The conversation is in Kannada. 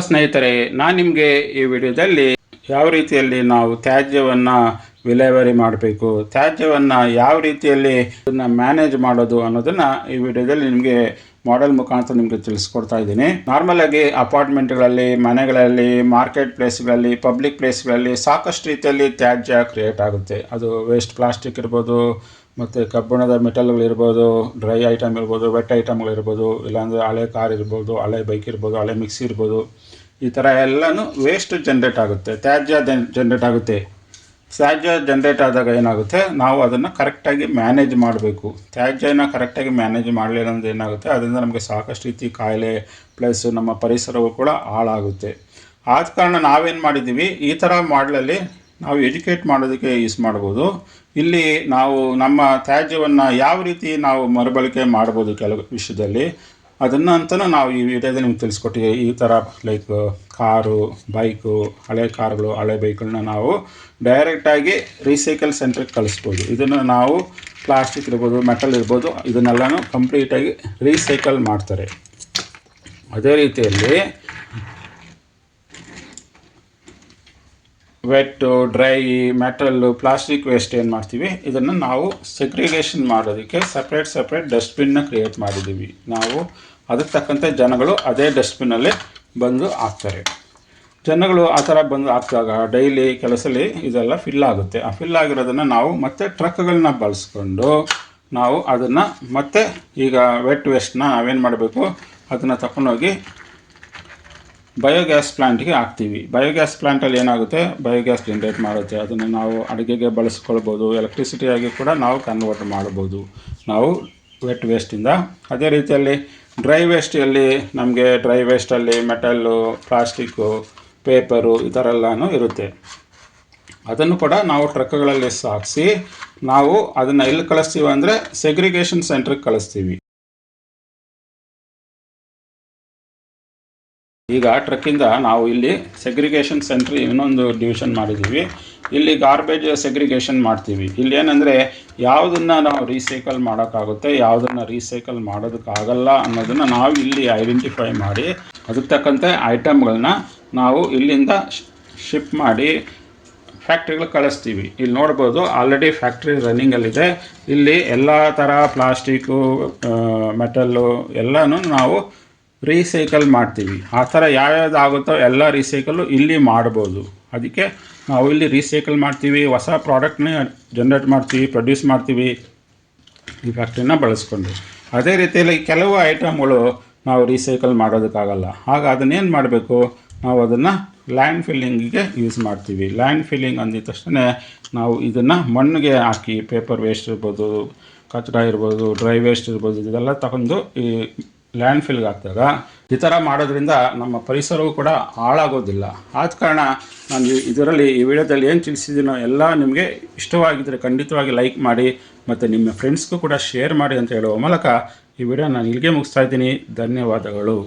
ಸ್ನೇಹಿತರೆ ನಾನು ನಿಮಗೆ ಈ ವಿಡಿಯೋದಲ್ಲಿ ಯಾವ ರೀತಿಯಲ್ಲಿ ನಾವು ತ್ಯಾಜ್ಯವನ್ನು ವಿಲೇವಾರಿ ಮಾಡಬೇಕು. ತ್ಯಾಜ್ಯವನ್ನು ಯಾವ ರೀತಿಯಲ್ಲಿ ಅದನ್ನು ಮ್ಯಾನೇಜ್ ಮಾಡೋದು ಅನ್ನೋದನ್ನು ಈ ವಿಡಿಯೋದಲ್ಲಿ ನಿಮಗೆ ಮಾಡೆಲ್ ಮುಖಾಂತರ ನಿಮಗೆ ತಿಳಿಸ್ಕೊಡ್ತಾ ಇದ್ದೀನಿ. ನಾರ್ಮಲ್ ಆಗಿ ಅಪಾರ್ಟ್ಮೆಂಟ್ಗಳಲ್ಲಿ, ಮನೆಗಳಲ್ಲಿ ಮಾರ್ಕೆಟ್ ಪ್ಲೇಸ್ಗಳಲ್ಲಿ ಪಬ್ಲಿಕ್ ಪ್ಲೇಸ್ಗಳಲ್ಲಿ ಸಾಕಷ್ಟು ರೀತಿಯಲ್ಲಿ ತ್ಯಾಜ್ಯ ಕ್ರಿಯೇಟ್ ಆಗುತ್ತೆ. ಅದು ವೇಸ್ಟ್ ಪ್ಲಾಸ್ಟಿಕ್ ಇರ್ಬೋದು, ಮತ್ತು ಕಬ್ಬಿಣದ ಮೆಟಲ್ಗಳಿರ್ಬೋದು ಡ್ರೈ ಐಟಮ್ ಇರ್ಬೋದು ವೆಟ್ ಐಟಮ್ಗಳಿರ್ಬೋದು ಇಲ್ಲಾಂದರೆ ಹಳೆ ಕಾರ್ ಇರ್ಬೋದು, ಹಳೆ ಬೈಕ್ ಇರ್ಬೋದು, ಹಳೆ ಮಿಕ್ಸಿ ಇರ್ಬೋದು, ಈ ಥರ ಎಲ್ಲನೂ ವೇಸ್ಟ್ ಜನ್ರೇಟ್ ಆಗುತ್ತೆ. ತ್ಯಾಜ್ಯ ಜನ್ರೇಟ್ ಆಗುತ್ತೆ. ತ್ಯಾಜ್ಯ ಜನ್ರೇಟ್ ಆದಾಗ ಏನಾಗುತ್ತೆ? ನಾವು ಅದನ್ನು ಕರೆಕ್ಟಾಗಿ ಮ್ಯಾನೇಜ್ ಮಾಡಬೇಕು. ತ್ಯಾಜ್ಯನ ಕರೆಕ್ಟಾಗಿ ಮ್ಯಾನೇಜ್ ಮಾಡಲಿಲ್ಲ ಅಂದ್ರೆ ಏನಾಗುತ್ತೆ? ಅದರಿಂದ ನಮಗೆ ಸಾಕಷ್ಟು ರೀತಿ ಕಾಯಿಲೆ ಪ್ಲಸ್ ನಮ್ಮ ಪರಿಸರವು ಕೂಡ ಹಾಳಾಗುತ್ತೆ. ಆದ ಕಾರಣ ನಾವೇನು ಮಾಡಿದ್ದೀವಿ? ಈ ಥರ ಮಾಡಲಲ್ಲಿ ನಾವು ಎಜುಕೇಟ್ ಮಾಡೋದಕ್ಕೆ ಯೂಸ್ ಮಾಡ್ಬೋದು. ಇಲ್ಲಿ ನಾವು ನಮ್ಮ ತ್ಯಾಜ್ಯವನ್ನು ಯಾವ ರೀತಿ ನಾವು ಮರುಬಳಕೆ ಮಾಡ್ಬೋದು ಕೆಲವು ವಿಷಯದಲ್ಲಿ? ಅದನ್ನು ಅಂತಲೂ ನಾವು ಈ ವಿಡಿಯೋದಲ್ಲಿ ನಿಮ್ಗೆ ತಿಳಿಸ್ಕೊಟ್ಟಿವಿ. ಈ ಥರ ಲೈಕ್ ಕಾರು ಬೈಕು ಹಳೆ ಕಾರುಗಳು, ಹಳೆ ಬೈಕ್ಗಳನ್ನ ನಾವು ಡೈರೆಕ್ಟಾಗಿ ರೀಸೈಕಲ್ ಸೆಂಟ್ರಿಗೆ ಕಳಿಸ್ಬೋದು. ಇದನ್ನು ನಾವು ಪ್ಲಾಸ್ಟಿಕ್ ಇರ್ಬೋದು ಮೆಟಲ್ ಇರ್ಬೋದು, ಇದನ್ನೆಲ್ಲನೂ ಕಂಪ್ಲೀಟಾಗಿ ರೀಸೈಕಲ್ ಮಾಡ್ತಾರೆ. ಅದೇ ರೀತಿಯಲ್ಲಿ wet dry metal plastic waste ಏನು ಮಾಡ್ತೀವಿ? ಇದನ್ನು ನಾವು ಸೆಗ್ರಿಗೇಷನ್ ಮಾಡೋದಕ್ಕೆ ಸಪ್ರೇಟ್ ಸಪ್ರೇಟ್ ಡಸ್ಟ್ಬಿನ್ನ ಕ್ರಿಯೇಟ್ ಮಾಡಿದ್ದೀವಿ. ನಾವು ಅದಕ್ಕೆ ತಕ್ಕಂತೆ ಜನಗಳು ಅದೇ ಡಸ್ಟ್ಬಿನ್ನಲ್ಲಿ ಬಂದು ಹಾಕ್ತಾರೆ. ಜನಗಳು ಆ ಥರ ಬಂದು ಹಾಕಿದಾಗ ಡೈಲಿ ಕೆಲಸಲಿ ಇದೆಲ್ಲ ಫಿಲ್ ಆಗುತ್ತೆ. ಆ ಫಿಲ್ ಆಗಿರೋದನ್ನು ನಾವು ಮತ್ತೆ ಟ್ರಕ್ಗಳನ್ನ ಬಳಸ್ಕೊಂಡು ನಾವು ಅದನ್ನು ಮತ್ತೆ ಈಗ ವೆಟ್ ವೇಸ್ಟ್ನ ನಾವೇನು ಮಾಡಬೇಕು? ಅದನ್ನು ತಗೊಂಡೋಗಿ ಬಯೋಗ್ಯಾಸ್ ಪ್ಲಾಂಟ್ಗೆ ಹಾಕ್ತೀವಿ. ಬಯೋಗ್ಯಾಸ್ ಪ್ಲ್ಯಾಂಟಲ್ಲಿ ಏನಾಗುತ್ತೆ? ಬಯೋಗ್ಯಾಸ್ ಜನ್ರೇಟ್ ಮಾಡುತ್ತೆ. ಅದನ್ನು ನಾವು ಅಡುಗೆಗೆ ಬಳಸ್ಕೊಳ್ಬೋದು. ಎಲೆಕ್ಟ್ರಿಸಿಟಿಯಾಗಿ ಕೂಡ ನಾವು ಕನ್ವರ್ಟ್ ಮಾಡ್ಬೋದು. ನಾವು ವೆಟ್ ವೇಸ್ಟಿಂದ ಅದೇ ರೀತಿಯಲ್ಲಿ ಡ್ರೈ ವೇಸ್ಟಲ್ಲಿ ನಮಗೆ ಡ್ರೈ ವೇಸ್ಟಲ್ಲಿ ಮೆಟಲ್ಲು ಪ್ಲಾಸ್ಟಿಕ್ಕು ಪೇಪರು ಈ ಥರ ಎಲ್ಲನೂ ಇರುತ್ತೆ. ಅದನ್ನು ಕೂಡ ನಾವು ಟ್ರಕ್ಗಳಲ್ಲಿ ಸಾಗಿಸಿ ನಾವು ಅದನ್ನು ಎಲ್ಲಿ ಕಳಿಸ್ತೀವಿ ಅಂದರೆ ಸೆಗ್ರಿಗೇಷನ್ ಸೆಂಟ್ರಿಗೆ ಕಳಿಸ್ತೀವಿ. ಈಗ ಟ್ರಕ್ಕಿಂದ ನಾವು ಇಲ್ಲಿ ಸೆಗ್ರಿಗೇಷನ್ ಸೆಂಟ್ರ್ ಇನ್ನೊಂದು ಡಿವಿಷನ್ ಮಾಡಿದ್ದೀವಿ. ಇಲ್ಲಿ ಗಾರ್ಬೇಜ್ ಸೆಗ್ರಿಗೇಷನ್ ಮಾಡ್ತೀವಿ. ಇಲ್ಲಿ ಏನಂದರೆ ಯಾವುದನ್ನು ನಾವು ರೀಸೈಕಲ್ ಮಾಡೋಕ್ಕಾಗುತ್ತೆ, ಯಾವುದನ್ನು ರೀಸೈಕಲ್ ಮಾಡೋದಕ್ಕಾಗಲ್ಲ ಅನ್ನೋದನ್ನು ನಾವು ಇಲ್ಲಿ ಐಡೆಂಟಿಫೈ ಮಾಡಿ ಅದಕ್ಕೆ ತಕ್ಕಂತೆ ಐಟಮ್ಗಳನ್ನ ನಾವು ಇಲ್ಲಿಂದ ಶಿಪ್ ಮಾಡಿ ಫ್ಯಾಕ್ಟ್ರಿಗಳು ಕಳಿಸ್ತೀವಿ. ಇಲ್ಲಿ ನೋಡ್ಬೋದು ಆಲ್ರೆಡಿ ಫ್ಯಾಕ್ಟ್ರಿ ರನ್ನಿಂಗಲ್ಲಿದೆ ಇಲ್ಲಿ ಎಲ್ಲ ಥರ ಪ್ಲಾಸ್ಟಿಕ್ಕು ಮೆಟಲ್ಲು ಎಲ್ಲನೂ ನಾವು ರೀಸೈಕಲ್ ಮಾಡ್ತೀವಿ. ಆ ಥರ ಯಾವ್ಯಾವ್ದು ಆಗುತ್ತೋ ಎಲ್ಲ ರೀಸೈಕಲ್ಲು ಇಲ್ಲಿ ಮಾಡ್ಬೋದು. ಅದಕ್ಕೆ ನಾವು ಇಲ್ಲಿ ರೀಸೈಕಲ್ ಮಾಡ್ತೀವಿ, ಹೊಸ ಪ್ರಾಡಕ್ಟ್ನೇ ಜನ್ರೇಟ್ ಮಾಡ್ತೀವಿ ಪ್ರೊಡ್ಯೂಸ್ ಮಾಡ್ತೀವಿ. ಈ ಫ್ಯಾಕ್ಟ್ರಿನ ಬಳಸ್ಕೊಂಡು. ಅದೇ ರೀತಿಯಲ್ಲಿ ಕೆಲವು ಐಟಮ್ಗಳು ನಾವು ರೀಸೈಕಲ್ ಮಾಡೋದಕ್ಕಾಗಲ್ಲ. ಆಗ ಅದನ್ನೇನು ಮಾಡಬೇಕು? ನಾವು ಅದನ್ನು ಲ್ಯಾಂಡ್ ಫಿಲ್ಲಿಂಗಿಗೆ ಯೂಸ್ ಮಾಡ್ತೀವಿ. ಲ್ಯಾಂಡ್ ಫಿಲ್ಲಿಂಗ್ ಅಂದಿದ ತಕ್ಷಣ ನಾವು ಇದನ್ನು ಮಣ್ಣಿಗೆ ಹಾಕಿ ಪೇಪರ್ ವೇಸ್ಟ್ ಇರ್ಬೋದು, ಕಚಡ ಇರ್ಬೋದು ಡ್ರೈ ವೇಸ್ಟ್ ಇರ್ಬೋದು, ಇದೆಲ್ಲ ತಗೊಂಡು ಈ ಲ್ಯಾಂಡ್ ಫಿಲ್ಗೆ ಹಾಕಿದಾಗ ಈ ಥರ ಮಾಡೋದ್ರಿಂದ ನಮ್ಮ ಪರಿಸರವೂ ಕೂಡ ಹಾಳಾಗೋದಿಲ್ಲ. ಆದ ಕಾರಣ ನಾನು ಇದರಲ್ಲಿ ಈ ವಿಡಿಯೋದಲ್ಲಿ ಏನು ತಿಳಿಸಿದ್ದೀನೋ ಎಲ್ಲ ನಿಮಗೆ ಇಷ್ಟವಾಗಿದ್ದರೆ ಖಂಡಿತವಾಗಿ ಲೈಕ್ ಮಾಡಿ ಮತ್ತು ನಿಮ್ಮ ಫ್ರೆಂಡ್ಸ್ಗೂ ಕೂಡ ಶೇರ್ ಮಾಡಿ ಅಂತ ಹೇಳುವ ಮೂಲಕ ಈ ವಿಡಿಯೋ ನಾನು ಇಲ್ಲಿಗೆ ಮುಗಿಸ್ತಾ ಇದ್ದೀನಿ. ಧನ್ಯವಾದಗಳು.